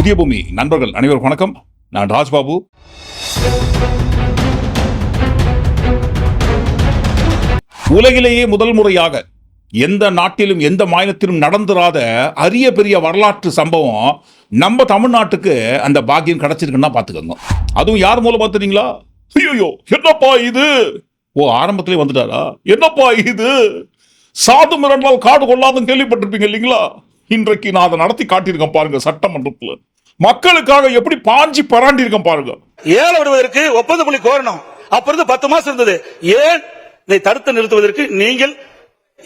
புதிய பூமி. நண்பர்கள் அனைவருக்கும் வணக்கம். நான் ராஜ்பாபு. உலகிலேயே முதல் முறையாக எந்த நாட்டிலும் எந்த மாநிலத்திலும் நடந்துராத அரிய பெரிய வரலாற்று சம்பவம் நம்ம தமிழ்நாட்டுக்கு அந்த பாக்கியம் கிடைச்சிருக்குன்னா பார்த்துக்கோங்க. அதுவும் யார் மூலம் பார்த்துறீங்களா ஐயோ என்னப்பா இது? ஓ ஆரம்பத்திலே வந்துட்டாரா? என்னப்பா இது? சாது மிரண்டால் காடு கொள்ளாதுன்னு கேள்விப்பட்டிருப்பீங்க இல்லைங்களா? இன்றைக்கு நான் அதை நடத்தி காட்டியிருக்கேன் பாருங்க சட்டமன்றத்தில். மக்களுக்காக எப்படி பாஞ்சி பராண்டி இருக்கேன் பாருங்க. ஏல விடுவதற்கு ஒப்பந்த புள்ளி கோரணும்? அப்ப இருந்து பத்து மாசம் இருந்தது. ஏன் இதை தடுத்து நிறுத்துவதற்கு நீங்கள்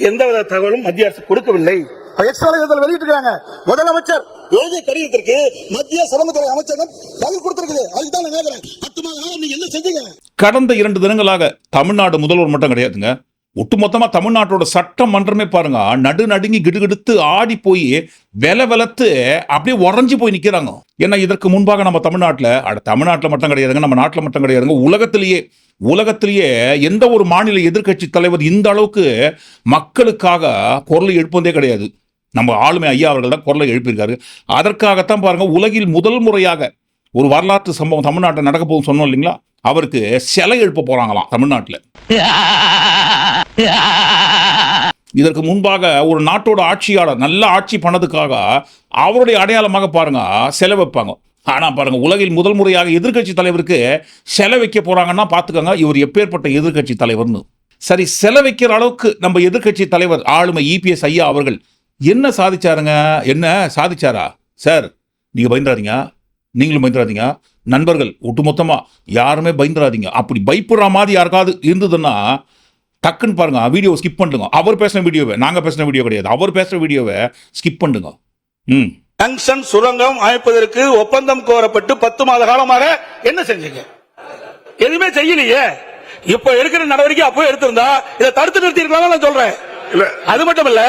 எந்தவித தகவலும் மத்திய அரசு கொடுக்கவில்லை? வெளியிட்டிருக்காங்க முதலமைச்சர் எழுதிய கடிதத்திற்கு மத்திய சமத்துறை அமைச்சகம் பதில் கொடுத்திருக்குது. அதுக்கு தான் நான் கேட்கிறேன் பத்து மாத காலம் நீங்க என்ன செஞ்சீங்க? கடந்த இரண்டு தினங்களாக தமிழ்நாடு முதல்வர் மட்டும் கிடையாதுங்க. ஒட்டுமொத்தமாக தமிழ்நாட்டோட சட்டமன்றமே பாருங்க. நடு நடுங்கி கிடுகிடுத்து ஆடி போய் வெல வெலத்து அப்படியே உறைஞ்சி போய் நிற்கிறாங்க ஏன்னா இதற்கு முன்பாக நம்ம தமிழ்நாட்டில் அட தமிழ்நாட்டில் மட்டும் கிடையாதுங்க நம்ம நாட்டில் மட்டும் கிடையாதுங்க. உலகத்திலேயே உலகத்திலேயே எந்த ஒரு மாநில எதிர்க்கட்சி தலைவர் இந்த அளவுக்கு மக்களுக்காக குரலை எழுப்பதே கிடையாது. நம்ம ஆளுமை ஐயா அவர்கள் தான் குரலை எழுப்பியிருக்காரு. அதற்காகத்தான் பாருங்கள் உலகில் முதல் முறையாக ஒரு வரலாற்று சம்பவம் தமிழ்நாட்டில் நடக்க போகுது சொன்னோம் இல்லைங்களா? அவருக்கு சிலை எழுப்ப போகிறாங்களாம் தமிழ்நாட்டில். இதற்கு முன்பாக ஒரு நாட்டோட ஆட்சியாளர் நல்ல ஆட்சி பண்ணதுக்காக அவருடைய அடையாளமாக பாருங்க சிலை வைப்பாங்க. ஆனால் பாருங்க உலகில் முதல் முறையாக எதிர்க்கட்சி தலைவருக்கு சிலை வைக்க போறாங்கன்னா பார்த்துக்கோங்க இவர் எப்பேற்பட்ட எதிர்க்கட்சி தலைவர்னு. சரி செலவைக்கிற அளவுக்கு நம்ம எதிர்க்கட்சி தலைவர் ஆளுமை இபிஎஸ் ஐயா அவர்கள் என்ன சாதிச்சாருங்க? என்ன சாதிச்சாரா? சார் நீங்கள் பயந்துறாதீங்க நீங்களும் பயந்துடாதீங்க. நண்பர்கள் ஒட்டுமொத்தமாக யாருமே பயந்துடாதீங்க. அப்படி பயப்படுற மாதிரி யாருக்காவது இருந்ததுன்னா டக்குன்னு பாருங்க வீடியோ ஸ்கிப் பண்ணுங்க அவர் பேசின வீடியோவை நாங்க பேசின வீடியோ கிடையாது. அவர் பேசுற வீடியோவை ஸ்கிப் பண்ணுங்க. ம். ஜங்ஷன் சுரங்கம் அமைப்பதற்கு ஒப்பந்தம் கோரப்பட்டு பத்து மாத காலமாக என்ன செஞ்சீங்க? எதுவுமே செய்யலையே. இப்ப எடுக்கிற நடவடிக்கை அப்பவே எடுத்திருந்தா இதை தடுத்து நிறுத்தி நான் சொல்றேன். இல்ல. அது மட்டும் இல்ல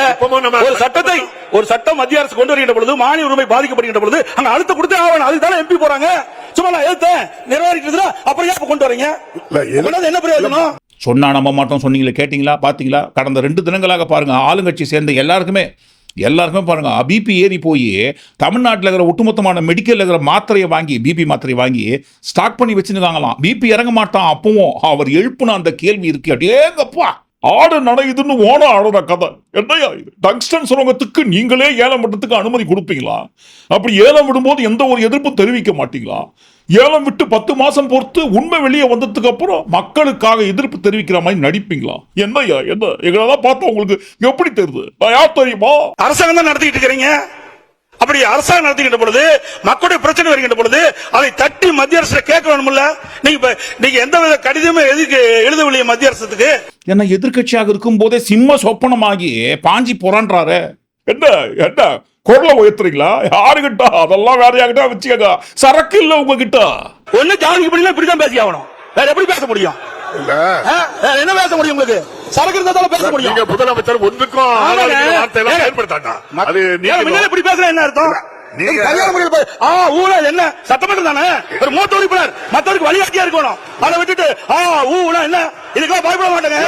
ஒரு சட்டத்தை ஒரு சட்டம் மத்திய அரசு கொண்டு வருகின்ற பொழுது மானிய உரிமை பாதிக்கப்படுகின்ற பொழுது அங்க அழுத்த கொடுத்தே ஆகணும். அதுக்கு தானே எம்பி போறாங்க. சும்மா நான் எழுத்தேன் நிறைவேறிட்டு அப்புறம் ஏன் இப்ப கொண்டு வரீங்க? என்ன பிரயோஜனம்? சொன்னா நம்ப மாட்டோம் சொன்னீங்களே கேட்டிங்களா பார்த்தீங்களா கடந்த ரெண்டு தினங்களாக பாருங்க ஆளுங்கட்சி சேர்ந்த எல்லாருக்குமே எல்லாருக்குமே பாருங்க பிபி ஏறி போய் தமிழ்நாட்டில் இருக்கிற ஒட்டுமொத்தமான மெடிக்கலில் இருக்கிற மாத்திரையை வாங்கி பிபி மாத்திரையை வாங்கி ஸ்டாக் பண்ணி வச்சுருக்காங்களாம். பிபி இறங்க மாட்டான் அப்பவும் அவர் எழுப்புன அந்த கேள்வி இருக்கு. அப்படியேங்கப்பா ஆடு நடையுதுன்னு ஓன ஆடுற கதை. என்னையா இது? டங்ஸ்டன் சுரங்கத்துக்கு நீங்களே ஏலம் விடுறதுக்கு அனுமதி கொடுப்பீங்களா? அப்படி ஏலம் விடும்போது எந்த ஒரு எதிர்ப்பும் தெரிவிக்க மாட்டீங்களா? ஏலம் விட்டு பத்து மாசம் பொறுத்து உண்மை வெளியே வந்ததுக்கு அப்புறம் மக்களுக்காக எதிர்ப்பு தெரிவிக்கிற மாதிரி நடிப்பீங்களா? என்னய்யா என்ன? எங்களெல்லாம் பார்த்தா உங்களுக்கு எப்படி தெரியுது? நான் யார் தெரியுமா? அரசாங்கம் தான் நடத்திட்டு இருக்கிறீங்க. அப்படி அரசாங்கம் நடத்திக்கிட்ட பொழுது மக்களுடைய பிரச்சனை வருகின்ற பொழுது அதை தட்டி மத்திய அரசு கேட்க வேணும்ல நீங்க நீங்க எந்த வித கடிதமே எதுக்கு எழுதவில்லையே மத்திய அரசுக்கு? என்ன எதிர்க்கட்சியாக இருக்கும் போதே சிம்ம சொப்பனமாகி பாஞ்சி போறான்றாரு என்ன என்ன? குரலை உயர்த்துறீங்களா? யாருகிட்ட? அதெல்லாம் வேற யார்கிட்ட வச்சுக்கங்க. சரக்கு இல்ல உங்ககிட்ட. ஒண்ணு ஜாதிக்கு பண்ணி இப்படிதான் பேசி ஆகணும் வேற எப்படி பேச முடியும்? என்ன பேச முடியும் உங்களுக்கு? சரக்கு இருந்தா தானே பேச முடியும்? நீங்க முதலமைச்சர் ஒன்றுக்கும் அது நீங்க இப்படி பேசுற என்ன அர்த்தம்? என்ன? சட்டமன்றம் தானே? ஒரு மூத்த உறுப்பினர் மத்தவருக்கு வழிகாட்டியா இருக்கணும். அதை விட்டுட்டு ஆ என்ன? இதுக்கெல்லாம் பயப்பட மாட்டேங்க.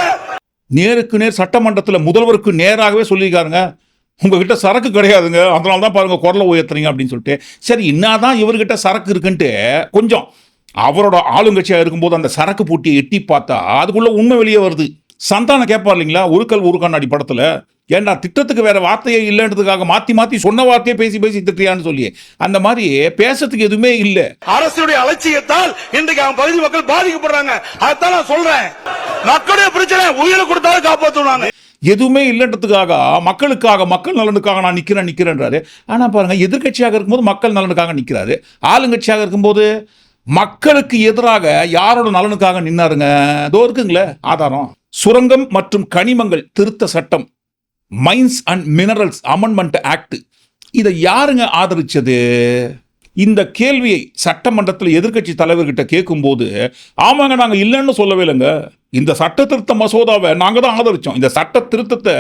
நேருக்கு நேர் சட்டமன்றத்தில் முதல்வருக்கு நேராகவே சொல்லியிருக்காருங்க. உங்ககிட்ட சரக்கு கிடையாதுங்க. அதனால தான் பாருங்க குரலை உயர்த்துறீங்க அப்படின்னு சொல்லிட்டு. சரி என்னதான் இவர்கிட்ட சரக்கு இருக்குன்ட்டு கொஞ்சம் அவரோட ஆளுங்கட்சியாக இருக்கும்போது அந்த சரக்கு பூட்டியை எட்டி பார்த்தா அதுக்குள்ள உண்மை வெளியே வருது. சந்தானம் கேட்பார் இல்லைங்களா? உருக்கல் ஒரு கண்ணாடி படத்தில். ஏன்டா திட்டத்துக்கு வேற வார்த்தையே இல்லைன்றதுக்காக மாத்தி மாத்தி சொன்ன வார்த்தையை பேசி பேசி திட்டியான்னு சொல்லி. அந்த மாதிரி பேசுறதுக்கு எதுவுமே இல்லை. அரசுடைய அலட்சியத்தால் இன்றைக்கு அவன் பகுதி மக்கள் பாதிக்கப்படுறாங்க. அதான் நான் சொல்றேன். மக்களுடைய பிரச்சனை உயிரை கொடுத்தாலும் காப்பாற்றுவாங்க எதுவுமே இல்லைன்றதுக்காக மக்களுக்காக மக்கள் நலனுக்காக நான் நிற்கிறேன் நிற்கிறேன்றாரு ஆனால் பாருங்கள் எதிர்க்கட்சியாக இருக்கும்போது மக்கள் நலனுக்காக நிற்கிறாரு ஆளுங்கட்சியாக இருக்கும்போது மக்களுக்கு எதிராக யாரோட நலனுக்காக நின்னாருங்க? இதோ இருக்குங்களே ஆதாரம். சுரங்கம் மற்றும் கனிமங்கள் திருத்த சட்டம் mines and minerals amendment act இதை யாருங்க ஆதரிச்சது? இந்த கேள்வியை சட்டமன்றத்தில் எதிர்க்கட்சி தலைவர்கிட்ட கேட்கும்போது ஆமாங்க நாங்கள் இல்லைன்னு சொல்லவே இல்லைங்க. இந்த சட்ட திருத்த மசோதாவை நாங்கள் தான் ஆதரித்தோம் இந்த சட்ட திருத்தத்தை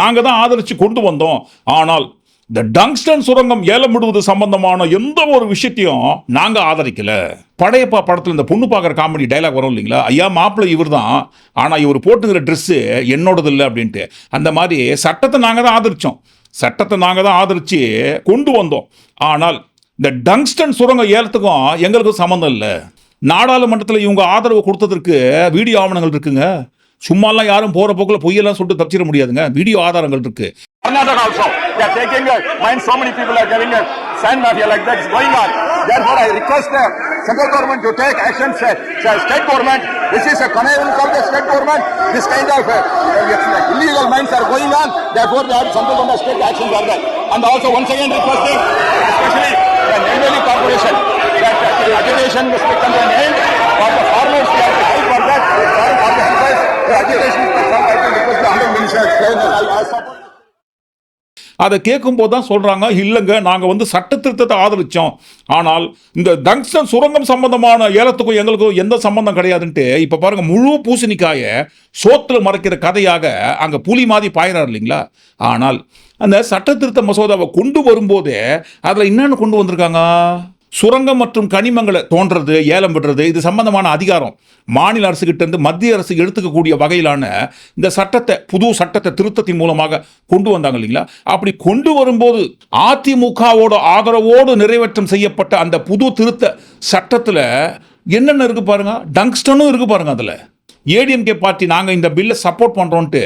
நாங்கள் தான் ஆதரித்து கொண்டு வந்தோம். ஆனால் இந்த டங்ஸ்டன் சுரங்கம் ஏலமிடுவது சம்பந்தமான எந்த ஒரு விஷயத்தையும் நாங்கள் ஆதரிக்கல. படையப்பா படத்தில் இந்த பொண்ணு பார்க்குற காமெடி டைலாக் வரும் இல்லைங்களா? ஐயா மாப்பிள்ளை இவர் தான். ஆனால் இவர் போட்டுக்கிற ட்ரெஸ்ஸு என்னோடது இல்லை அப்படின்ட்டு. அந்த மாதிரி சட்டத்தை நாங்கள் தான் ஆதரித்தோம் சட்டத்தை நாங்கள் தான் ஆதரித்து கொண்டு வந்தோம். ஆனால் இந்த டங்ஸ்டன் சுரங்க ஏலத்துக்கும் எங்களுக்கும் சம்மந்தம் இல்லை நாடாளுமன்றத்தில் இவங்க ஆதரவு கொடுத்ததற்கு வீடியோ ஆவணங்கள் இருக்குங்க சும்மாலாம் யாரும் போற போக்குல பொய்யெல்லாம் சொல்லிட்டு தப்பிச்சிட முடியாதுங்க வீடியோ ஆதாரங்கள் இருக்கு Karnataka also. They are taking a mind so many people are getting a sand mafia like that is going on. Therefore, I request the central government to take action. Say, say state government, this is a connivance of the state government. This kind of uh, uh, illegal mines are going on. Therefore, the central government has to take action for that. And also, once again, requesting, the Neyveli Corporation, that uh, the agitation must become an end for the farmers. we have to fight for that. For the farmers, the agitation must come. I can request the honorable minister. அதை கேட்கும்போது தான் சொல்கிறாங்க இல்லைங்க நாங்கள் வந்து சட்ட திருத்தத்தை ஆதரித்தோம் ஆனால் இந்த டங்ஸ்டன் சுரங்கம் சம்பந்தமான ஏலத்துக்கும் எங்களுக்கும் எந்த சம்பந்தம் கிடையாதுன்ட்டு இப்போ பாருங்கள் முழு பூசணிக்காயை சோத்தில் மறைக்கிற கதையாக அங்கே புலி மாதிரி பாயிறார் இல்லைங்களா? ஆனால் அந்த சட்ட திருத்த மசோதாவை கொண்டு வரும்போதே அதில் என்னென்னு கொண்டு வந்திருக்காங்க. சுரங்கம் மற்றும் கனிமங்களை தோன்றது ஏலம் விடுறது இது சம்பந்தமான அதிகாரம். மாநில அரசுகிட்டேருந்து மத்திய அரசு எடுத்துக்கக்கூடிய வகையிலான இந்த சட்டத்தை புது சட்டத்தை திருத்தத்தின் மூலமாக கொண்டு வந்தாங்க இல்லைங்களா? அப்படி கொண்டு வரும்போது அதிமுகவோட ஆதரவோடு நிறைவேற்றம் செய்யப்பட்ட அந்த புது திருத்த சட்டத்தில் என்னென்ன இருக்கு பாருங்க? டங்ஸ்டனும் இருக்கு பாருங்க அதில். ஏடிஎம்கே பார்ட்டி நாங்கள் இந்த பில்லை சப்போர்ட் பண்ணுறோன்ட்டு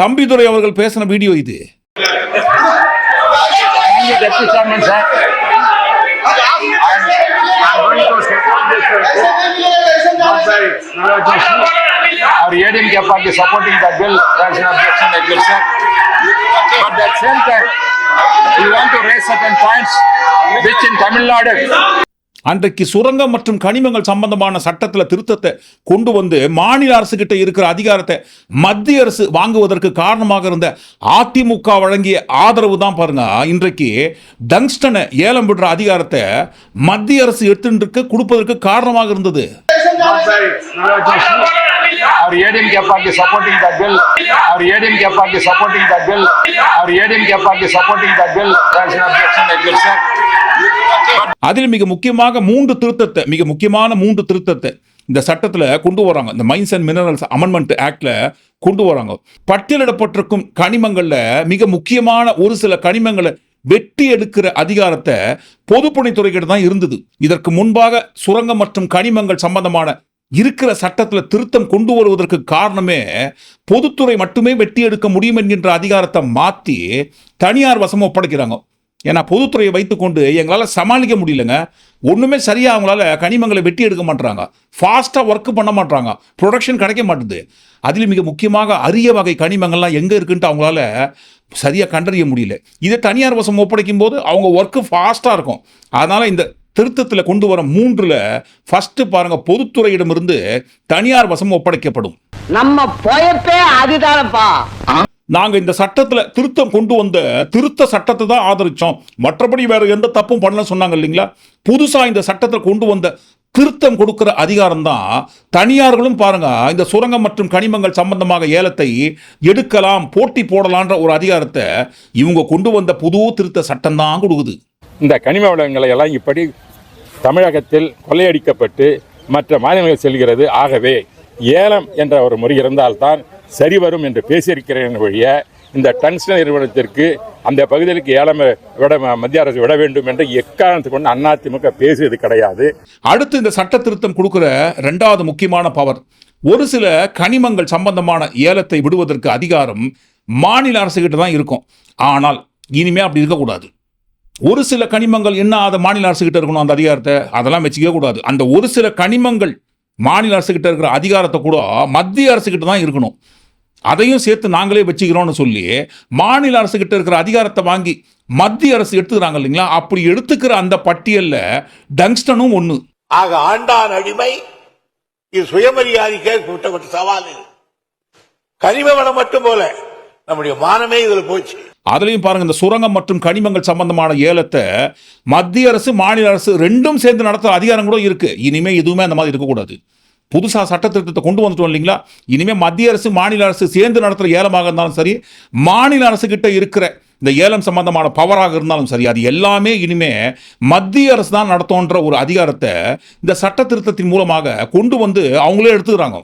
தம்பிதுரை அவர்கள் பேசின வீடியோ இது. Our ADMK party supporting that bill, there is an objection sir. But at the same time, we want to raise certain points which in Tamil Nadu, அன்றைக்கு சுரங்கம் மற்றும் கனிமங்கள் சம்பந்தமான சட்டத்தில் திருத்தத்தை கொண்டு வந்து மாநில அரசு கிட்ட இருக்கிற அதிகாரத்தை மத்திய அரசு வாங்குவதற்கு காரணமாக இருந்த அதிமுக வழங்கிய ஆதரவு தான் பாருங்க இன்றைக்கு டங்ஸ்டனை ஏலம் விடுற அதிகாரத்தை மத்திய அரசு எடுத்துட்டு கொடுப்பதற்கு காரணமாக இருந்தது not. Our ADMK party supporting the bill. Our ADMK party supporting the bill. Our ADMK party supporting bill, there is an objection. அதில் மிக முக்கியமாக மூன்று திருத்தத்தை மிக முக்கியமான மூன்று திருத்தத்தை இந்த சட்டத்தில் கொண்டு வராங்க. இந்த மைன்ஸ் அண்ட் மினரல்ஸ் அமெண்ட்மெண்ட் ஆக்டில் கொண்டு வராங்க. பட்டியலிடப்பட்டிருக்கும் கனிமங்களில் மிக முக்கியமான ஒரு சில கனிமங்களை வெட்டி எடுக்கிற அதிகாரத்தை பொதுப்பணித்துறைகிட்ட தான் இருந்தது. இதற்கு முன்பாக சுரங்கம் மற்றும் கனிமங்கள் சம்பந்தமான இருக்கிற சட்டத்தில் திருத்தம் கொண்டு வருவதற்கு காரணமே பொதுத்துறை மட்டுமே வெட்டி எடுக்க முடியும் என்கின்ற அதிகாரத்தை மாற்றி தனியார் வசம் ஒப்படைக்கிறாங்க. ஏன்னா பொதுத்துறையை வைத்துக்கொண்டு எங்களால் சமாளிக்க முடியலங்க. ஒன்றுமே சரியாக அவங்களால கனிமங்களை வெட்டி எடுக்க மாட்டுறாங்க ஃபாஸ்ட்டாக ஒர்க் பண்ண மாட்றாங்க. ப்ரொடக்ஷன் கிடைக்க மாட்டுது. அதில் மிக முக்கியமாக அரிய வகை கனிமங்கள்லாம் எங்கே இருக்குன்ட்டு அவங்களால சரியாக கண்டறிய முடியல. இதை தனியார் வசம் ஒப்படைக்கும் போது அவங்க ஒர்க்கு ஃபாஸ்ட்டாக இருக்கும். அதனால் இந்த திருத்தத்தில் கொண்டு வர மூன்றில் ஃபஸ்ட்டு பாருங்கள் பொதுத்துறையிடமிருந்து தனியார் வசம் ஒப்படைக்கப்படும். நம்ம பொயப்பே அதுதானப்பா. நாங்கள் இந்த சட்டத்தில் திருத்தம் கொண்டு வந்த திருத்த சட்டத்தை தான் ஆதரித்தோம் மற்றபடி வேறு எந்த தப்பும் பண்ணலன்னு சொன்னாங்க இல்லைங்களா? புதுசாக இந்த சட்டத்தை கொண்டு வந்த திருத்தம் கொடுக்கிற அதிகாரம் தான் தனியார்களும் பாருங்க இந்த சுரங்கம் மற்றும் கனிமங்கள் சம்பந்தமாக ஏலத்தை எடுக்கலாம் போட்டி போடலான்ற ஒரு அதிகாரத்தை இவங்க கொண்டு வந்த புது திருத்த சட்டம் தான் கொடுக்குது. இந்த கனிம வளங்களை எல்லாம் இப்படி தமிழகத்தில் கொள்ளையடிக்கப்பட்டு மற்ற மாநிலங்கள் செல்கிறது. ஆகவே ஏலம் என்ற ஒரு முறை இருந்தால்தான் சரி வரும் என்று பேசியிருக்கிறேன் வழிய இந்த டங்ஸ்டன் நிறுவனத்திற்கு அந்த பகுதிகளுக்கு ஏலம் விட மத்திய அரசு விட வேண்டும் என்று எக்காரணத்துக்கு கொண்டு அதிமுக பேசியது கிடையாது. அடுத்து இந்த சட்ட திருத்தம் கொடுக்குற ரெண்டாவது முக்கியமான பவர் ஒரு சில கனிமங்கள் சம்பந்தமான ஏலத்தை விடுவதற்கு அதிகாரம் மாநில அரசுகிட்ட தான் இருக்கும். ஆனால் இனிமே அப்படி இருக்கக்கூடாது ஒரு சில கனிமங்கள் என்ன அதை மாநில அரசுகிட்ட இருக்கணும் அந்த அதிகாரத்தை அதெல்லாம் வச்சுக்க கூடாது. அந்த ஒரு சில கனிமங்கள் மாநில அரசுகிட்ட இருக்கிற அதிகாரத்தை கூட மத்திய அரசுகிட்ட தான் இருக்கணும். அதையும் சேர்த்து நாங்களே வச்சுக்கிறோம்னு சொல்லி மாநில அரசுகிட்ட இருக்கிற அதிகாரத்தை வாங்கி மத்திய அரசு எடுத்துக்கிறாங்க இல்லைங்களா? அப்படி எடுத்துக்கிற அந்த பட்டியலில் டங்ஸ்டனும் ஒன்று ஆக ஆண்டான் அடிமை இது சுயமரியாதைக்கே கூட்டப்பட்ட சவால் இது. கனிம வளம் மட்டும் போல நம்முடைய மானமே இதுல போச்சு. அதுலயும் பாருங்க இந்த சுரங்கம் மற்றும் கனிமங்கள் சம்பந்தமான ஏலத்தை மத்திய அரசு மாநில அரசு ரெண்டும் சேர்ந்து நடத்துற அதிகாரம் கூட இருக்கு. இனிமே எதுவுமே அந்த மாதிரி இருக்கக்கூடாது. புதுசா சட்ட திருத்தத்தை கொண்டு வந்துட்டோம் இல்லைங்களா? இனிமே மத்திய அரசு மாநில அரசு சேர்ந்து நடத்துற ஏலமாக இருந்தாலும் சரி மாநில அரசு கிட்ட இருக்கிற இந்த ஏலம் சம்பந்தமான பவராக இருந்தாலும் சரி அது எல்லாமே இனிமே மத்திய அரசு தான் நடத்தும்ன்ற ஒரு அதிகாரத்தை இந்த சட்ட திருத்தத்தின் மூலமாக கொண்டு வந்து அவங்களே எடுத்துக்கிறாங்க.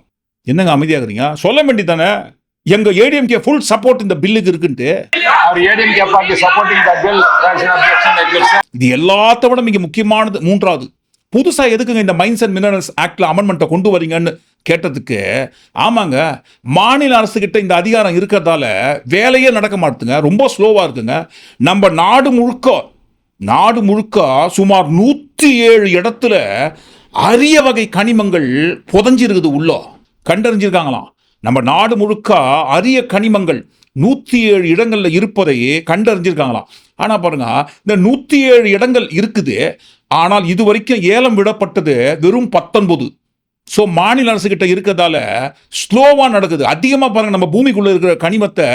என்னங்க அமைதியாகிறீங்க? சொல்ல வேண்டியதானே எங்க ஏடிஎம்கே ஃபுல் சப்போர்ட் இந்த பில்லுக்கு இருக்குன்ட்டு. இது எல்லாத்த விட மிக முக்கியமானது மூன்றாவது. புதுசாக எதுக்குங்க இந்த மைன்ஸ் அண்ட் மினரல்ஸ் ஆக்டில் அமெண்ட்மெண்ட்டை கொண்டு வரீங்கன்னு கேட்டதுக்கு ஆமாங்க மாநில அரசுக்கிட்ட இந்த அதிகாரம் இருக்கிறதால வேலையே நடக்க மாட்டுங்க ரொம்ப ஸ்லோவாக இருக்குங்க. நம்ம நாடு முழுக்க நாடு முழுக்க சுமார் நூற்றி ஏழு இடத்துல அரிய வகை கனிமங்கள் புதஞ்சிருக்குது உள்ளோ. கண்டறிஞ்சிருக்காங்களாம். நம்ம நாடு முழுக்க அரிய கனிமங்கள் நூற்றி ஏழு இடங்களில் இருப்பதை கண்டறிஞ்சிருக்காங்களாம். ஆனால் பாருங்க இந்த நூற்றி ஏழு இடங்கள் இருக்குது. ஆனால் இது வரைக்கும் ஏலம் விடப்பட்டது வெறும் பத்தொன்பது. ஸோ மாநில அரசுகிட்ட இருக்கிறதால ஸ்லோவாக நடக்குது. அதிகமாக பாருங்கள் நம்ம பூமிக்குள்ளே இருக்கிற கனிமத்தை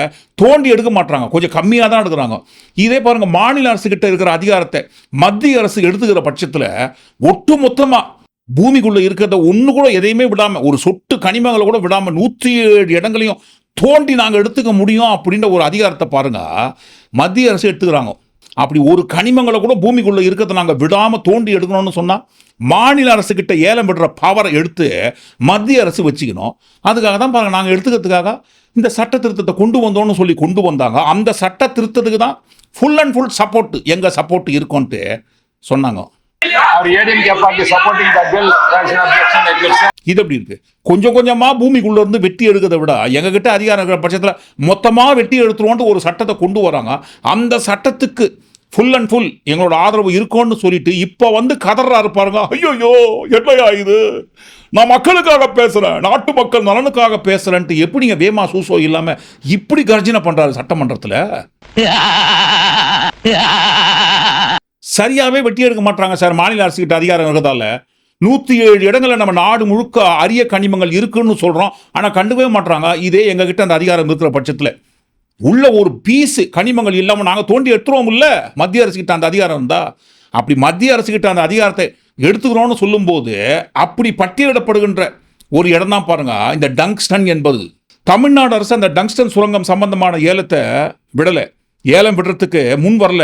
தோண்டி எடுக்க மாட்டாங்க கொஞ்சம் கம்மியாக தான் எடுக்கிறாங்க. இதே பாருங்கள் மாநில அரசுகிட்ட இருக்கிற அதிகாரத்தை மத்திய அரசு எடுத்துக்கிற பட்சத்தில் ஒட்டு மொத்தமாக பூமிக்குள்ளே இருக்கிறத ஒன்று கூட எதையுமே விடாமல் ஒரு சொட்டு கனிமங்களை கூட விடாமல் நூற்றி ஏழு இடங்களையும் தோண்டி நாங்கள் எடுத்துக்க முடியும் அப்படின்ற ஒரு அதிகாரத்தை பாருங்கள் மத்திய அரசு எடுத்துக்கிறாங்க. அப்படி ஒரு கனிமங்களை கூட பூமிக்குள்ளே இருக்கிறத நாங்கள் விடாமல் தோண்டி எடுக்கணும்னு சொன்னால் மாநில அரசுக்கிட்ட ஏலம் விடுற பவரை எடுத்து மத்திய அரசு வச்சுக்கணும். அதுக்காக தான் பாருங்கள் நாங்கள் எடுத்துக்கிறதுக்காக இந்த சட்ட திருத்தத்தை கொண்டு வந்தோம்னு சொல்லி கொண்டு வந்தாங்க. அந்த சட்ட திருத்தத்துக்கு தான் ஃபுல் அண்ட் ஃபுல் சப்போர்ட் எங்கள் சப்போர்ட் இருக்கோன்ட்டு சொன்னாங்க. இது எப்படி இருக்கு? கொஞ்சம் கொஞ்சமா பூமிக்குள்ள இருந்து வெட்டி எடுக்கிறத விட எங்ககிட்ட அதிகாரம் இருக்கிற பட்சத்தில் மொத்தமா வெட்டி எடுத்துருவோன்ட்டு ஒரு சட்டத்தை கொண்டு வராங்க. அந்த சட்டத்துக்கு ஃபுல் அண்ட் ஃபுல் எங்களோட ஆதரவு இருக்கும்னு சொல்லிட்டு இப்போ வந்து கதறாரு பாருங்க. ஐயோ என்னையா இது? நான் மக்களுக்காக பேசுறேன் நாட்டு மக்கள் நலனுக்காக பேசுறேன்ட்டு எப்படிங்க வேமா சூசோ இல்லாம இப்படி கர்ஜனை பண்றாரு சட்டமன்றத்தில்? சரியாகவே வெட்டி எடுக்க மாட்டாங்க சார். மாநில அரசுக்கிட்ட அதிகாரம் இருக்கிறதால. நூற்றி ஏழு இடங்களில் நம்ம நாடு முழுக்க அரிய கனிமங்கள் இருக்குன்னு சொல்கிறோம் ஆனால் கண்டுக்கவே மாட்றாங்க. இதே எங்ககிட்ட அந்த அதிகாரம் இருக்கிற பட்சத்தில். உள்ள ஒரு பீஸு கனிமங்கள் இல்லாமல் நாங்கள் தோண்டி எடுத்துருவோம் இல்லை மத்திய அரசுக்கிட்ட அந்த அதிகாரம் இருந்தால் அப்படி மத்திய அரசுக்கிட்ட அந்த அதிகாரத்தை எடுத்துக்கிறோன்னு சொல்லும்போது அப்படி பட்டியலிடப்படுகின்ற ஒரு இடம் தான் பாருங்க. இந்த டங்ஸ்டன் என்பது. தமிழ்நாடு அரசு அந்த டங்ஸ்டன் சுரங்கம் சம்பந்தமான ஏலத்தை விடலை. ஏலம் விடுறதுக்கு முன் வரல.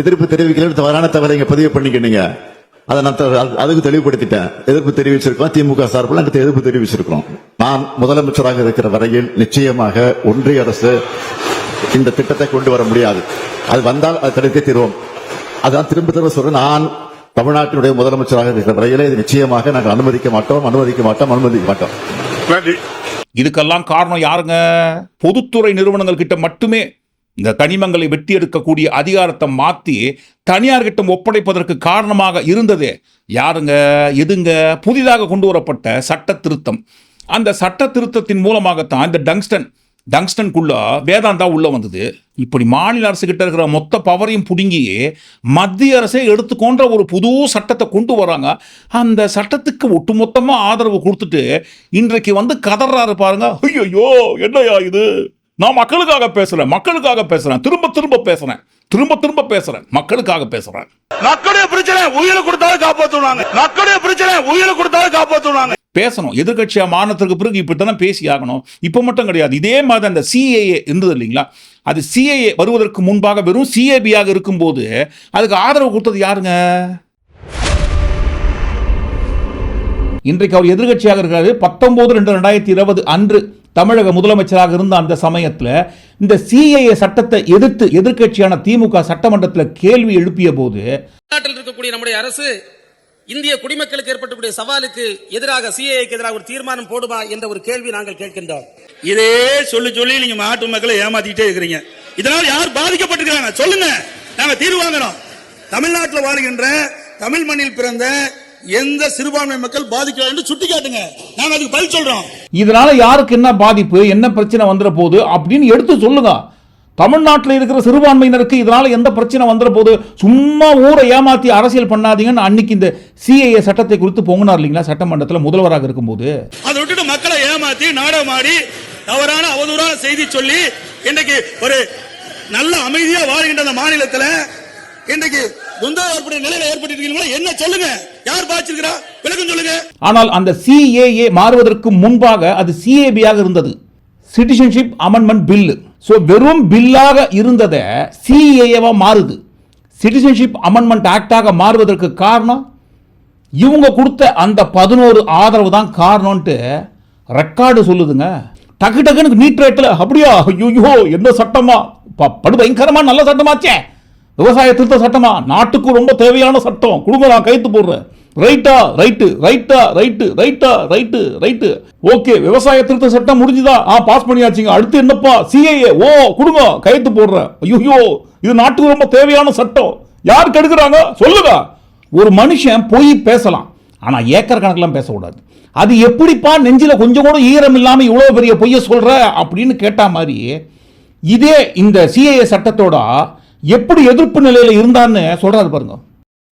எதிர்ப்பு தெரிவிக்கல தவறான தவறை இங்க பதிவு பண்ணிக்கிட்டீங்க அதை நான் அதுக்கு தெளிவுபடுத்திட்டேன். எதிர்ப்பு தெரிவிச்சிருக்கோம். திமுக சார்பில் அடுத்து எதிர்ப்பு தெரிவிச்சிருக்கிறோம். நான் முதலமைச்சராக இருக்கிற வரையில் நிச்சயமாக ஒன்றிய அரசு இந்த திட்டத்தை கொண்டு வர முடியாது. அது வந்தால் அது தடுத்தே தீர்வோம். அதான் திரும்ப திரும்ப சொல்றேன். நான் தமிழ்நாட்டினுடைய முதலமைச்சராக இருக்கிற வரையிலே இது நிச்சயமாக நாங்கள் அனுமதிக்க மாட்டோம் அனுமதிக்க மாட்டோம் அனுமதிக்க மாட்டோம். இதுக்கெல்லாம் காரணம் யாருங்க? பொதுத்துறை நிறுவனங்கள் கிட்ட மட்டுமே இந்த கனிமங்களை வெட்டி எடுக்கக்கூடிய அதிகாரத்தை மாற்றி தனியார் கிட்ட ஒப்படைப்பதற்கு காரணமாக இருந்ததே. யாருங்க? எதுங்க? புதிதாக கொண்டு வரப்பட்ட சட்ட திருத்தம் அந்த சட்ட திருத்தத்தின் மூலமாகத்தான் இந்த டங்ஸ்டன் டங்ஸ்டனுக்குள்ள வேதாந்தா உள்ள வந்தது. இப்படி மாநில அரசு கிட்ட இருக்கிற மொத்த பவரையும் புடுங்கி மத்திய அரசே எடுத்துக்கொன்ற ஒரு புது சட்டத்தை கொண்டு வராங்க. அந்த சட்டத்துக்கு ஒட்டுமொத்தமாக ஆதரவு கொடுத்துட்டு இன்றைக்கு வந்து கதறாரு பாருங்க. ஐயோ என்னையா இது? நான் மக்களுக்காக பேசுறேன் மக்களுக்காக பேசுறேன். திரும்ப திரும்ப பேசுறேன். திரும்ப திரும்ப பேசுறேன். மக்களுக்காக பேசுறேன். மக்களுடைய பிரச்சனை உயிரை கொடுத்தாலும் காப்பாத்துவாங்க மக்களுடைய பிரச்சனை உயிரை கொடுத்தாலும் காப்பாத்துவாங்க பேசணும். எதிர்கட்சியா மாறினதுக்கு பிறகு இப்படித்தானே பேசி ஆகணும். இப்போ மட்டும் கிடையாது. இதே மாதிரி அந்த சிஏஏ இருந்தது இல்லைங்களா? அது சிஏஏ வருவதற்கு முன்பாக வெறும் சிஏபியாக இருக்கும்போது அதுக்கு ஆதரவு கொடுத்தது யாருங்க? இன்றைக்கு அவர் எதிர்கட்சியாக இருக்காரு பத்தொன்பது ரெண்டு ரெண்டாயிரத்தி இருபது அன்று தமிழக முதலமைச்சராக இருந்த அந்த சமயத்தில் இந்த சிஏஏ சட்டத்தை எதிர்த்து எதிர்க்கட்சியான திமுக சட்டமன்றத்தில் கேள்வி எழுப்பிய போது நாட்டில் இருக்கக்கூடிய நம்முடைய அரசு இந்திய குடிமக்களுக்கு ஏற்பட்டக்கூடிய சவாலுக்கு எதிராக சிஏக்கு எதிராக ஒரு தீர்மானம் போடுமா என்ற ஒரு கேள்வி நாங்கள் கேட்கின்றோம். இதே சொல்லி சொல்லி நீங்க நாட்டு மக்களை ஏமாத்திட்டே இருக்கிறீங்க. இதனால் யார் பாதிக்கப்பட்டிருக்கிறாங்க? சொல்லுங்க. நாங்க தீர்வு வாங்குறோம். தமிழ்நாட்டில் வாழ்கின்ற தமிழ் மண்ணில் பிறந்த எந்த சிறுபான்மை மக்கள் பாதிக்கிறார் என்று சுட்டி காட்டுங்க. நாங்க அதுக்கு பதில் சொல்றோம். இதனால யாருக்கு என்ன பாதிப்பு என்ன பிரச்சனை வந்துட போகுது அப்படின்னு எடுத்து சொல்லுங்க. தமிழ்நாட்டில் இருக்கிற சிறுபான்மையினருக்கு இதனால எந்த பிரச்சனை வந்துட போகுது சும்மா ஊரை ஏமாத்தி அரசியல் பண்ணாதீங்கன்னு அன்னைக்கு இந்த சிஏஏ சட்டத்தை குறித்து பொங்கினார் இல்லைங்களா சட்டமன்றத்தில் முதல்வராக இருக்கும்போது. அதை விட்டுட்டு மக்களை ஏமாத்தி நாடகமாடி தவறான அவதூறான செய்தி சொல்லி இன்றைக்கு ஒரு நல்ல அமைதியா வாழ்கின்ற அந்த மாநிலத்துல இன்றைக்கு என்ன யார் ஆனால் அந்த சிஏஏ மாறுவதற்கு முன்பாக அது சிஏபியாக இருந்தது. சிட்டிசன்ஷிப் அமெண்ட்மெண்ட் பில் ஸோ வெறும் பில்லாக இருந்ததை சிஏஏவா மாறுது. சிட்டிசன்ஷிப் அமெண்ட்மெண்ட் ஆக்டாக மாறுவதற்கு காரணம் இவங்க கொடுத்த அந்த பதினோரு ஆதரவு தான் காரணம்ட்டு ரெக்கார்டு சொல்லுதுங்க. டக்கு டக்குன்னு நீட் ரேட்டில் அப்படியா? ஐயோ என்ன சட்டமா? ப- படு பயங்கரமா நல்ல சட்டமாச்சே. விவசாய திருத்த சட்டமா? நாட்டுக்கு ரொம்ப தேவையான சட்டம். கொடுங்க நான் கைத்து போடுறேன். ரைட்டா ரைட்டு ரைட்டா ரைட்டு ரைட்டா ரைட்டு ரைட்டு ஓகே விவசாய திருத்த சட்டம் முடிஞ்சுதா? ஆ பாஸ் பண்ணியாச்சுங்க. அடுத்து என்னப்பா? சிஏஏ ஓ கொடுங்க கைத்து போடுறேன். ஐயோ இது நாட்டுக்கு ரொம்ப தேவையான சட்டம். யார் கெடுக்கிறாங்க சொல்லுங்க. ஒரு மனுஷன் போய் பேசலாம். ஆனால் ஏக்கர் கணக்கெல்லாம் பேசக்கூடாது. அது எப்படிப்பா நெஞ்சில் கொஞ்சம் கூட ஈரம் இல்லாமல் இவ்வளோ பெரிய பொய்ய சொல்கிற அப்படின்னு கேட்டால் மாதிரி இதே இந்த சிஏஏ சட்டத்தோட எப்படி எதிர்ப்பு நிலையில இருந்தான்னு சொல்றாரு பாருங்க.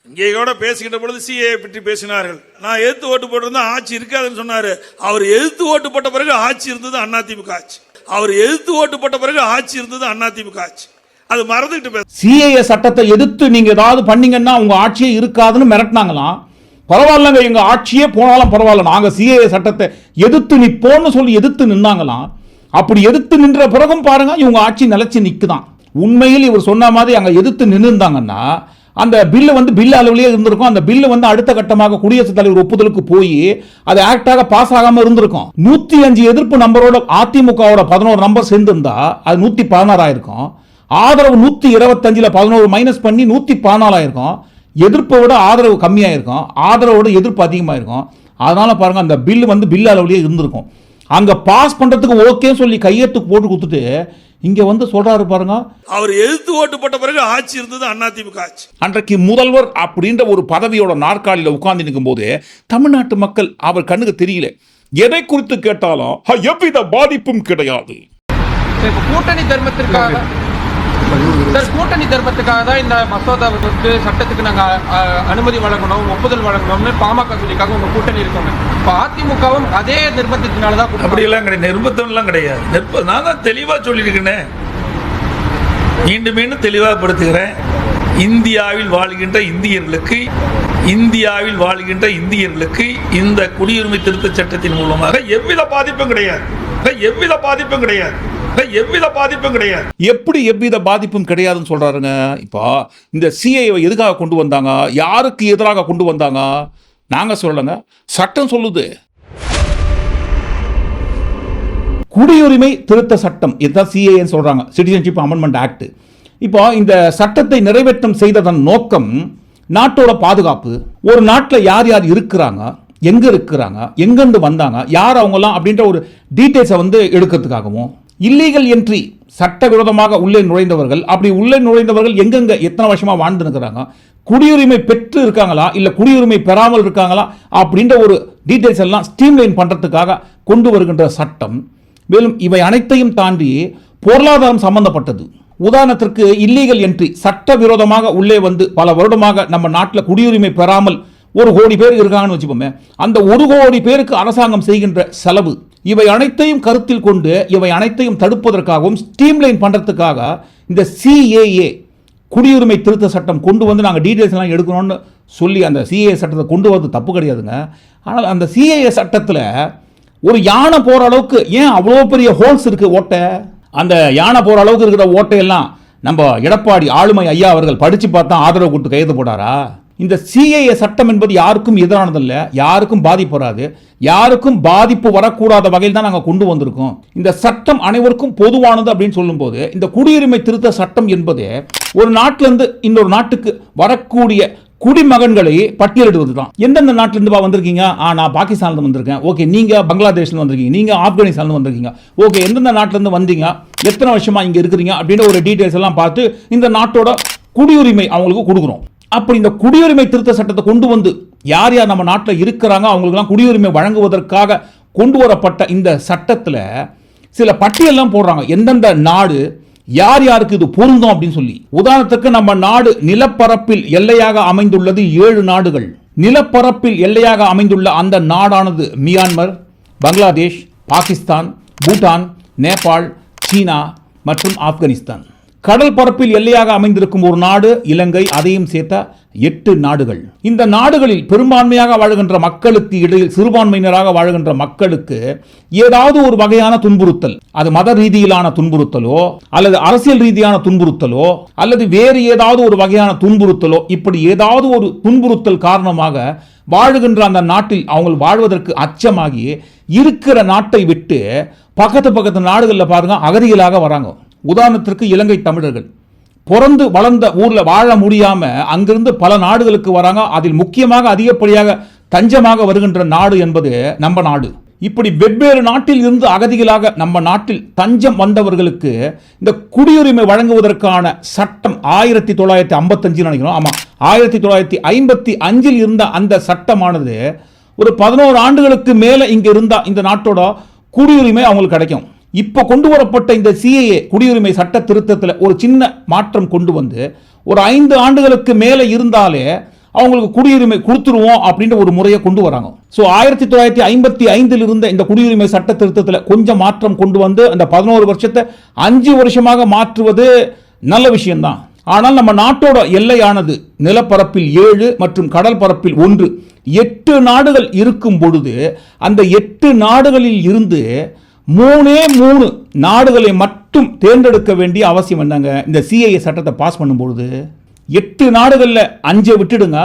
இங்கே கூட பேசுகின்ற பொழுது சிஏ பற்றி பேசினார்கள். நான் எதிர்த்து ஓட்டு போட்டிருந்தா ஆட்சி இருக்காதுன்னு சொன்னாரு. அவர் எதிர்த்து ஓட்டு போட்ட பிறகு ஆட்சி இருந்தது அதிமுக ஆட்சி. அவர் எதிர்த்து ஓட்டு போட்ட பிறகு ஆட்சி இருந்தது அதிமுக ஆட்சி. அது மறந்துகிட்டு பேச சிஏஏ சட்டத்தை எதிர்த்து நீங்க ஏதாவது பண்ணீங்கன்னா உங்க ஆட்சியே இருக்காதுன்னு மிரட்டினாங்களாம் பரவாயில்லங்க எங்க ஆட்சியே போனாலும் பரவாயில்ல. நாங்க சிஏஏ சட்டத்தை எதிர்த்து நிப்போம்னு சொல்லி எதிர்த்து நின்னாங்களாம் அப்படி எதிர்த்து நின்ற பிறகும் பாருங்க இவங்க ஆட்சி நிலைச்சு நிக்குதான். உண்மையில் இவர் சொன்ன மாதிரி அங்கே எதிர்த்து நின்றுந்தாங்கன்னா அந்த பில்லு வந்து பில் அளவிலேயே இருந்திருக்கும். அந்த பில்லு வந்து அடுத்த கட்டமாக குடியரசுத் தலைவர் ஒப்புதலுக்கு போய் அது ஆக்டாக பாஸ் ஆகாமல் இருந்திருக்கும். நூற்றி அஞ்சு எதிர்ப்பு நம்பரோட அதிமுகவோட பதினோரு நம்பர் சேர்ந்துருந்தா அது நூற்றி பதினாறாயிருக்கும் ஆதரவு நூற்றி இருபத்தஞ்சில் பதினோரு மைனஸ் பண்ணி நூற்றி பதினாலாயிருக்கும் எதிர்ப்பை விட ஆதரவு கம்மியாயிருக்கும். ஆதரவோட எதிர்ப்பு அதிகமாயிருக்கும். அதனால பாருங்க அந்த பில்லு வந்து பில் அளவுலேயே இருந்திருக்கும். அங்கே பாஸ் பண்ணுறதுக்கு ஓகேன்னு சொல்லி கையெழுத்து போட்டு கொடுத்துட்டு இங்க வந்து சொல்றாரு பாருங்க. அவர் எதிர்த்து ஓட்டு போட்ட பிறகு ஆட்சி இருந்தது அதிமுக ஆட்சி. அன்றைக்கு முதல்வர் அப்படின்ற ஒரு பதவியோட நாற்காலியில் உட்கார்ந்து நிற்கும் போது தமிழ்நாட்டு மக்கள் அவர் கண்ணுக்கு தெரியல. எதை குறித்து கேட்டாலும் "ஹ, எவ்வித பாதிப்பும் கிடையாது. கூட்டணி தர்மத்திற்காக சார் கூட்டணி தர்மத்துக்காக தான் இந்த மசோதாவுக்கு சட்டத்துக்கு நாங்க அனுமதி வழங்கணும் ஒப்புதல் வழங்கணும்னு பாமக சொல்லிக்காக உங்க கூட்டணி இருக்கோங்க இப்போ அதிமுகவும் அதே நிர்பந்தத்தினால தான் அப்படி அப்படியெல்லாம் கிடையாது. நிர்பந்தம்லாம் கிடையாது. நிர்ப நான் தான் தெளிவாக சொல்லியிருக்கேனே. மீண்டும் மீண்டும் தெளிவாகப்படுத்துகிறேன். இந்தியாவில் வாழ்கின்ற இந்தியர்களுக்கு இந்தியாவில் வாழ்கின்ற இந்தியர்களுக்கு இந்த குடியுரிமை திருத்த சட்டத்தின் மூலமாக எவ்வித பாதிப்பும் கிடையாது. எவ்வித பாதிப்பும் கிடையாது. எவ்வித பாதிப்பும் கிடையாது. எப்படி எவ்வித பாதிப்பும் கிடையாதுன்னு சொல்றாருங்க? இப்போ இந்த சிஐவை எதுக்காக கொண்டு வந்தாங்க? யாருக்கு எதிராக கொண்டு வந்தாங்க? நாங்க சொல்லலைங்க. சட்டம் சொல்லுது. குடியுரிமை திருத்த சட்டம். இதுதான் சிஏன்னு சொல்றாங்க. சிட்டிசன்ஷிப் அமெண்ட்மெண்ட் ஆக்ட் இப்போ இந்த சட்டத்தை நிறைவேற்றம் செய்ததன் நோக்கம் நாட்டோட பாதுகாப்பு ஒரு நாட்டில் யார் யார் இருக்கிறாங்க எங்கே இருக்கிறாங்க எங்கேருந்து வந்தாங்க யார் அவங்கெல்லாம் அப்படின்ற ஒரு டீட்டெயில்ஸை வந்து எடுக்கிறதுக்காகவும் இல்லீகல் என்ட்ரி சட்டவிரோதமாக உள்ளே நுழைந்தவர்கள் அப்படி உள்ளே நுழைந்தவர்கள் எங்கெங்க எத்தனை வருஷமாக வாழ்ந்துருக்கிறாங்க குடியுரிமை பெற்று இருக்காங்களா இல்லை குடியுரிமை பெறாமல் இருக்காங்களா அப்படின்ற ஒரு டீட்டெயில்ஸ் எல்லாம் ஸ்ட்ரீம்லைன் பண்ணுறதுக்காக கொண்டு வருகின்ற சட்டம். மேலும் இவை அனைத்தையும் தாண்டி பொருளாதாரம் சம்பந்தப்பட்டது. உதாரணத்திற்கு இல்லீகல் என்ட்ரி சட்டவிரோதமாக உள்ளே வந்து பல வருடமாக நம்ம நாட்டில் குடியுரிமை பெறாமல் ஒரு கோடி பேர் இருக்காங்கன்னு வச்சுப்போமே அந்த ஒரு கோடி பேருக்கு அரசாங்கம் செய்கின்ற செலவு இவை அனைத்தையும் கருத்தில் கொண்டு இவை அனைத்தையும் தடுப்பதற்காகவும் ஸ்ட்ரீம்லைன் பண்ணுறதுக்காக இந்த சிஏஏ குடியுரிமை திருத்த சட்டம் கொண்டு வந்து நாங்கள் டீட்டெயில்ஸ் எல்லாம் எடுக்கணும்னு சொல்லி அந்த சிஏஏ சட்டத்தை கொண்டு வரது தப்பு கிடையாதுங்க. ஆனால் அந்த சிஏஏ சட்டத்தில் ஒரு யானை போகிற அளவுக்கு ஏன் அவ்வளோ பெரிய ஹோல்ஸ் இருக்குது ஓட்டை? அந்த யானை போகிற அளவுக்கு இருக்கிற ஓட்டையெல்லாம் நம்ம எடப்பாடி ஆளுமை ஐயா அவர்கள் படித்து பார்த்தா ஆதரவு கொடுத்து கைது போடாரா இந்த சிஏஏ சட்டம் என்பது யாருக்கும் எதிரானதில்லை யாருக்கும் பாதிப்பு வராது யாருக்கும் பாதிப்பு வரக்கூடாத வகையில் தான் நாங்கள் கொண்டு வந்திருக்கோம். இந்த சட்டம் அனைவருக்கும் பொதுவானது அப்படின்னு சொல்லும்போது இந்த குடியுரிமை திருத்த சட்டம் என்பது ஒரு நாட்டிலேருந்து இன்னொரு நாட்டுக்கு வரக்கூடிய குடிமகன்களை பட்டியலிடுவது தான் எந்தெந்த நாட்டிலிருந்து பா வந்திருக்கீங்க? ஆ நான் பாகிஸ்தான்ல வந்திருக்கேன். ஓகே நீங்க பங்களாதேஷ்ல வந்திருக்கீங்க. நீங்க ஆப்கானிஸ்தான்ல வந்திருக்கீங்க. ஓகே எந்தெந்த நாட்டில இருந்து வந்தீங்க? எத்தனை வருஷமா இங்க இருக்கிறீங்க? அப்படின்ற ஒரு டீடைல்ஸ் எல்லாம் பார்த்து இந்த நாட்டோட குடியுரிமை அவங்களுக்கு கொடுக்குறோம். அப்படி இந்த குடியுரிமை திருத்த சட்டத்தை கொண்டு வந்து யார் யார் நம்ம நாட்டில் இருக்கிறாங்க அவங்களுக்குலாம் குடியுரிமை வழங்குவதற்காக கொண்டு வரப்பட்ட இந்த சட்டத்தில் சில பட்டியல்லாம் போடுறாங்க. எந்தெந்த நாடு யார் யாருக்கு இது பொருந்தும் அப்படின்னு சொல்லி. உதாரணத்துக்கு நம்ம நாடு நிலப்பரப்பில் எல்லையாக அமைந்துள்ளது ஏழு நாடுகள். நிலப்பரப்பில் எல்லையாக அமைந்துள்ள அந்த நாடானது மியான்மர் பங்களாதேஷ் பாகிஸ்தான் பூட்டான் நேபாள் சீனா மற்றும் ஆப்கானிஸ்தான். கடல் பரப்பில் எல்லையாக அமைந்திருக்கும் ஒரு நாடு இலங்கை அதையும் சேர்த்த எட்டு நாடுகள். இந்த நாடுகளில் பெரும்பான்மையாக வாழ்கின்ற மக்களுக்கு இடையில் சிறுபான்மையினராக வாழ்கின்ற மக்களுக்கு ஏதாவது ஒரு வகையான துன்புறுத்தல் அது மத ரீதியிலான துன்புறுத்தலோ அல்லது அரசியல் ரீதியான துன்புறுத்தலோ அல்லது வேறு ஏதாவது ஒரு வகையான துன்புறுத்தலோ இப்படி ஏதாவது ஒரு துன்புறுத்தல் காரணமாக வாழுகின்ற அந்த நாட்டில் அவங்க வாழ்வதற்கு அச்சமாகி இருக்கிற நாட்டை விட்டு பக்கத்து பக்கத்து நாடுகளில் பாருங்க அகதிகளாக வராங்க. உதாரணத்திற்கு இலங்கை தமிழர்கள். பிறந்து வளர்ந்த ஊரில் வாழ முடியாமல் அங்கிருந்து பல நாடுகளுக்கு வராங்க. அதில் முக்கியமாக அதிகப்படியாக தஞ்சமாக வருகின்ற நாடு என்பது நம்ம நாடு. இப்படி வெவ்வேறு நாட்டில் இருந்து அகதிகளாக நம்ம நாட்டில் தஞ்சம் வந்தவர்களுக்கு இந்த குடியுரிமை வழங்குவதற்கான சட்டம் ஆயிரத்தி தொள்ளாயிரத்தி ஐம்பத்தஞ்சு நினைக்கிறோம். ஆமாம் ஆயிரத்தி தொள்ளாயிரத்தி ஐம்பத்தி அஞ்சில் இருந்த அந்த சட்டமானது ஒரு பதினோரு ஆண்டுகளுக்கு மேலே இங்கே இருந்தால் இந்த நாட்டோட குடியுரிமை அவங்களுக்கு கிடைக்கும். இப்போ கொண்டு வரப்பட்ட இந்த சிஏஏ குடியுரிமை சட்ட திருத்தத்தில் ஒரு சின்ன மாற்றம் கொண்டு வந்து ஒரு ஐந்து ஆண்டுகளுக்கு மேலே இருந்தாலே அவங்களுக்கு குடியுரிமை கொடுத்துருவோம் அப்படின்ற ஒரு முறையை கொண்டு வராங்க. ஸோ ஆயிரத்தி தொள்ளாயிரத்தி ஐம்பத்தி ஐந்தில் இருந்த இந்த குடியுரிமை சட்ட திருத்தத்தில் கொஞ்சம் மாற்றம் கொண்டு வந்து அந்த பதினோரு வருஷத்தை அஞ்சு வருஷமாக மாற்றுவது நல்ல விஷயம்தான். ஆனால் நம்ம நாட்டோட எல்லையானது நிலப்பரப்பில் ஏழு மற்றும் கடல் பரப்பில் ஒன்று. எட்டு நாடுகள் இருக்கும் பொழுது அந்த எட்டு நாடுகளில் இருந்து மூணே மூணு நாடுகளை மட்டும் தேர்ந்தெடுக்க வேண்டிய அவசியம் என்னங்க? இந்த சிஐஏ சட்டத்தை பாஸ் பண்ணும்பொழுது எட்டு நாடுகளில் அஞ்சை விட்டுடுங்க.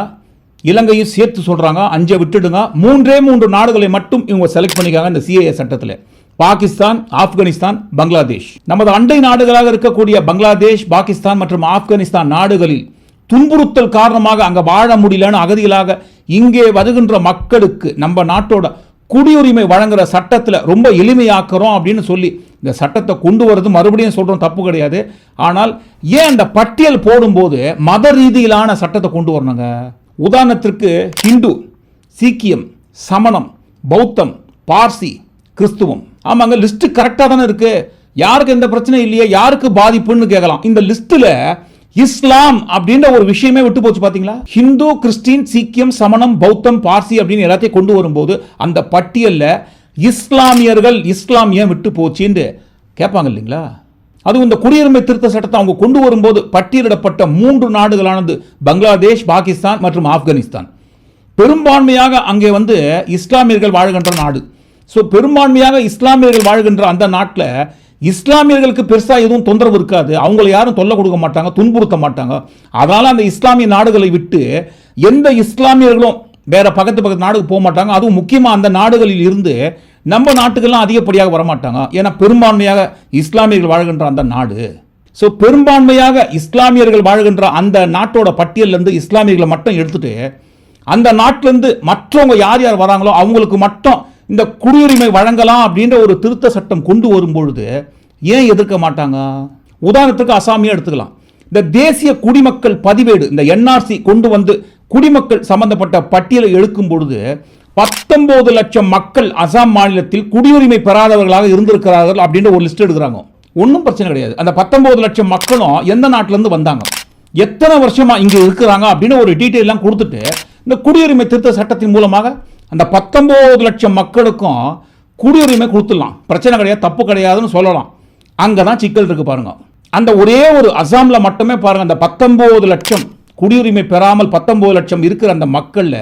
இலங்கையும் சேர்த்து சொல்கிறாங்க அஞ்சை விட்டுடுங்க. மூன்றே மூன்று நாடுகளை மட்டும் இவங்க செலக்ட் பண்ணிக்காங்க இந்த சிஏஏ சட்டத்தில். பாகிஸ்தான் ஆப்கானிஸ்தான் பங்களாதேஷ். நமது அண்டை நாடுகளாக இருக்கக்கூடிய பங்களாதேஷ் பாகிஸ்தான் மற்றும் ஆப்கானிஸ்தான் நாடுகளில் துன்புறுத்தல் காரணமாக அங்கே வாழ முடியலன்னு அகதிகளாக இங்கே வருகின்ற மக்களுக்கு நம்ம நாட்டோட குடியுரிமை வழங்குற சட்டத்தில் ரொம்ப எளிமையாக்குறோம் அப்படின்னு சொல்லி இந்த சட்டத்தை கொண்டு வரது மறுபடியும் சொல்கிறோம் தப்பு கிடையாது. ஆனால் ஏன் அந்த பட்டியல் போடும்போது மத ரீதியிலான சட்டத்தை கொண்டு வரணுங்க? உதாரணத்திற்கு ஹிந்து சீக்கியம் சமணம் பௌத்தம் பார்சி கிறிஸ்துவம். ஆமாங்க லிஸ்ட்டு கரெக்டாக தானே இருக்குது யாருக்கு எந்த பிரச்சனையும் இல்லையே யாருக்கு பாதிப்புன்னு கேட்கலாம். இந்த லிஸ்ட்டில் இஸ்லாம் அப்படின்ற ஒரு விஷயமே விட்டு போச்சு பாத்தீங்களா? ஹிந்து கிறிஸ்டின் சீக்கியம் சமணம் பௌத்தம் பார்சி அப்படின்னு எல்லாத்தையும் கொண்டு வரும்போது அந்த பட்டியலில் இஸ்லாமியர்கள் இஸ்லாம் ஏன் விட்டு போச்சுன்னு கேட்பாங்க இல்லைங்களா? அதுவும் இந்த குடியுரிமை திருத்த சட்டத்தை அவங்க கொண்டு வரும்போது பட்டியலிடப்பட்ட மூன்று நாடுகளானது பங்களாதேஷ் பாகிஸ்தான் மற்றும் ஆப்கானிஸ்தான். பெரும்பான்மையாக அங்கே வந்து இஸ்லாமியர்கள் வாழ்கின்ற நாடு. ஸோ பெரும்பான்மையாக இஸ்லாமியர்கள் வாழ்கின்ற அந்த நாட்டில் இஸ்லாமியர்களுக்கு பெருசாக எதுவும் தொந்தரவு இருக்காது. அவங்களை யாரும் தொல்லை கொடுக்க மாட்டாங்க துன்புறுத்த மாட்டாங்க. அதனால் அந்த இஸ்லாமிய நாடுகளை விட்டு எந்த இஸ்லாமியர்களும் வேற பக்கத்து பக்கத்து நாடுக்கு போக மாட்டாங்க. அதுவும் முக்கியமாக அந்த நாடுகளில் இருந்து நம்ம நாட்டுக்கெல்லாம் அதிகப்படியாக வரமாட்டாங்க. ஏன்னா பெரும்பான்மையாக இஸ்லாமியர்கள் வாழ்கின்ற அந்த நாடு. ஸோ பெரும்பான்மையாக இஸ்லாமியர்கள் வாழ்கின்ற அந்த நாட்டோட பட்டியலேருந்து இஸ்லாமியர்களை மட்டும் எடுத்துட்டு அந்த நாட்டிலேருந்து மற்றவங்க யார் யார் வராங்களோ அவங்களுக்கு மட்டும் இந்த குடியுரிமை வழங்கலாம் அப்படின்ற ஒரு திருத்த சட்டம் கொண்டு வரும்பொழுது ஏன் எதிர்க்க மாட்டாங்க? உதாரணத்துக்கு அசாமியை எடுத்துக்கலாம். இந்த தேசிய குடிமக்கள் பதிவேடு இந்த என்ஆர்சி கொண்டு வந்து குடிமக்கள் சம்பந்தப்பட்ட பட்டியலை எடுக்கும் பொழுது பத்தொன்பது லட்சம் மக்கள் அசாம் மாநிலத்தில் குடியுரிமை பெறாதவர்களாக இருந்திருக்கிறார்கள் அப்படின்ற ஒரு லிஸ்ட் எடுக்கிறாங்க. ஒன்றும் பிரச்சனை கிடையாது. அந்த பத்தொன்பது லட்சம் மக்களும் எந்த நாட்டிலேருந்து வந்தாங்க? எத்தனை வருஷமாக இங்கே இருக்கிறாங்க அப்படின்னு ஒரு டீட்டெயிலாம் கொடுத்துட்டு இந்த குடியுரிமை திருத்த சட்டத்தின் மூலமாக அந்த பத்தொம்போது லட்சம் மக்களுக்கும் குடியுரிமை கொடுத்துடலாம். பிரச்சனை கிடையாது தப்பு கிடையாதுன்னு சொல்லலாம். அங்கே தான் சிக்கல் இருக்கு பாருங்க. அந்த ஒரே ஒரு அசாமில் மட்டுமே பாருங்க அந்த பத்தொம்போது லட்சம் குடியுரிமை பெறாமல் பத்தொம்போது லட்சம் இருக்கிற அந்த மக்களில்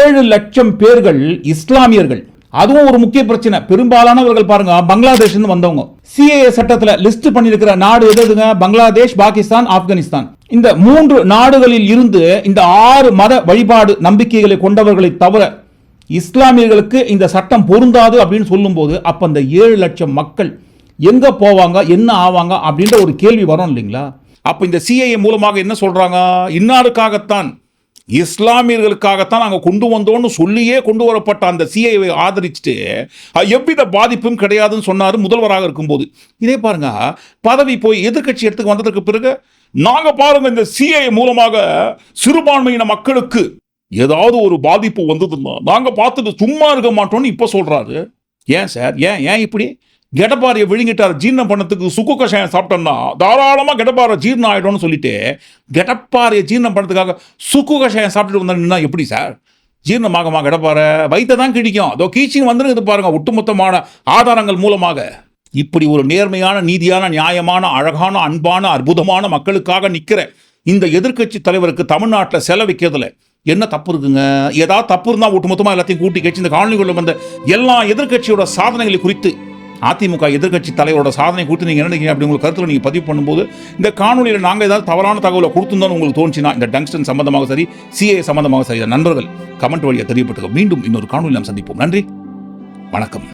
ஏழு லட்சம் பேர்கள் இஸ்லாமியர்கள். அதுவும் ஒரு முக்கிய பிரச்சனை. பெரும்பாலானவர்கள் பாருங்க பங்களாதேஷ் வந்தவங்க. சிஏஏ சட்டத்தில் லிஸ்ட் பண்ணியிருக்கிற நாடு எது எதுங்க? பங்களாதேஷ் பாகிஸ்தான் ஆப்கானிஸ்தான். இந்த மூன்று நாடுகளில் இருந்து இந்த ஆறு மத வழிபாடு நம்பிக்கைகளை கொண்டவர்களை தவிர இஸ்லாமியர்களுக்கு இந்த சட்டம் பொருந்தாது அப்படின்னு சொல்லும்போது அப்போ அந்த ஏழு லட்சம் மக்கள் எங்கே போவாங்க என்ன ஆவாங்க அப்படின்ற ஒரு கேள்வி வரும் இல்லைங்களா? அப்போ இந்த சிஐஏ மூலமாக என்ன சொல்கிறாங்க இன்னாருக்காகத்தான் இஸ்லாமியர்களுக்காகத்தான் நாங்கள் கொண்டு வந்தோம்னு சொல்லியே கொண்டு வரப்பட்ட அந்த சிஐவை ஆதரிச்சுட்டு எவ்வித பாதிப்பும் கிடையாதுன்னு சொன்னார் முதல்வராக இருக்கும்போது. இதே பாருங்க பதவி போய் எதிர்க்கட்சி எடுத்துக்கு வந்ததுக்கு பிறகு நாங்கள் பாருங்க இந்த சிஐ மூலமாக சிறுபான்மையின மக்களுக்கு ஏதாவது ஒரு பாதிப்பு வந்ததுன்னா நாங்கள் பார்த்துட்டு சும்மா இருக்க மாட்டோம்னு இப்போ சொல்கிறாரு ஏன் சார் ஏன் ஏன் இப்படி? கெடப்பாரியை விழுங்கிட்டார். ஜீரணம் பண்ணத்துக்கு சுக்கு கஷாயம் சாப்பிட்டோம்னா தாராளமாக கெடப்பாறை ஜீரணம் ஆகிடும்னு சொல்லிட்டு கெடப்பாறையை ஜீரணம் பண்ணதுக்காக சுக்கு கஷாயம் சாப்பிட்டுட்டு வந்தா எப்படி சார் ஜீரணமாகமா கெடப்பாறை? வயிற்றை தான் கிடைக்கும் அதோ கீச்சிங் வந்துருக்குது பாருங்க ஒட்டுமொத்தமான ஆதாரங்கள் மூலமாக. இப்படி ஒரு நேர்மையான நீதியான நியாயமான அழகான அன்பான அற்புதமான மக்களுக்காக நிற்கிற இந்த எதிர்க்கட்சி தலைவருக்கு தமிழ்நாட்டில் செலவிக்கிறதுல என்ன தப்பு இருக்குங்க ஏதாவது தப்பு இருந்தால் ஒட்டுமொத்தமாக எல்லாத்தையும் கூட்டி கட்சி இந்த காலனிக்குள்ள வந்த எல்லா எதிர்க்கட்சியோட சாதனைகளை குறித்து அதிமுக எதிர்க்கட்சி தலைவரோட சாதனை குறித்து நீங்கள் என்ன நினைக்கிறீங்க அப்படி உங்களுக்கு கருத்தில் நீங்கள் பதிவு பண்ணும்போது இந்த காணொலியில் நாங்கள் ஏதாவது தவறான தகவலை கொடுத்துருந்தோம்னு உங்களுக்கு தோணுச்சுன்னா இந்த டங்ஸ்டன் சம்பந்தமாக சரி சிஏ சம்பந்தமாக சரி நண்பர்கள் கமெண்ட் வழியாக தெரியப்பட்டுக்க. மீண்டும் இன்னொரு காணொலி நாம் சந்திப்போம். நன்றி. வணக்கம்.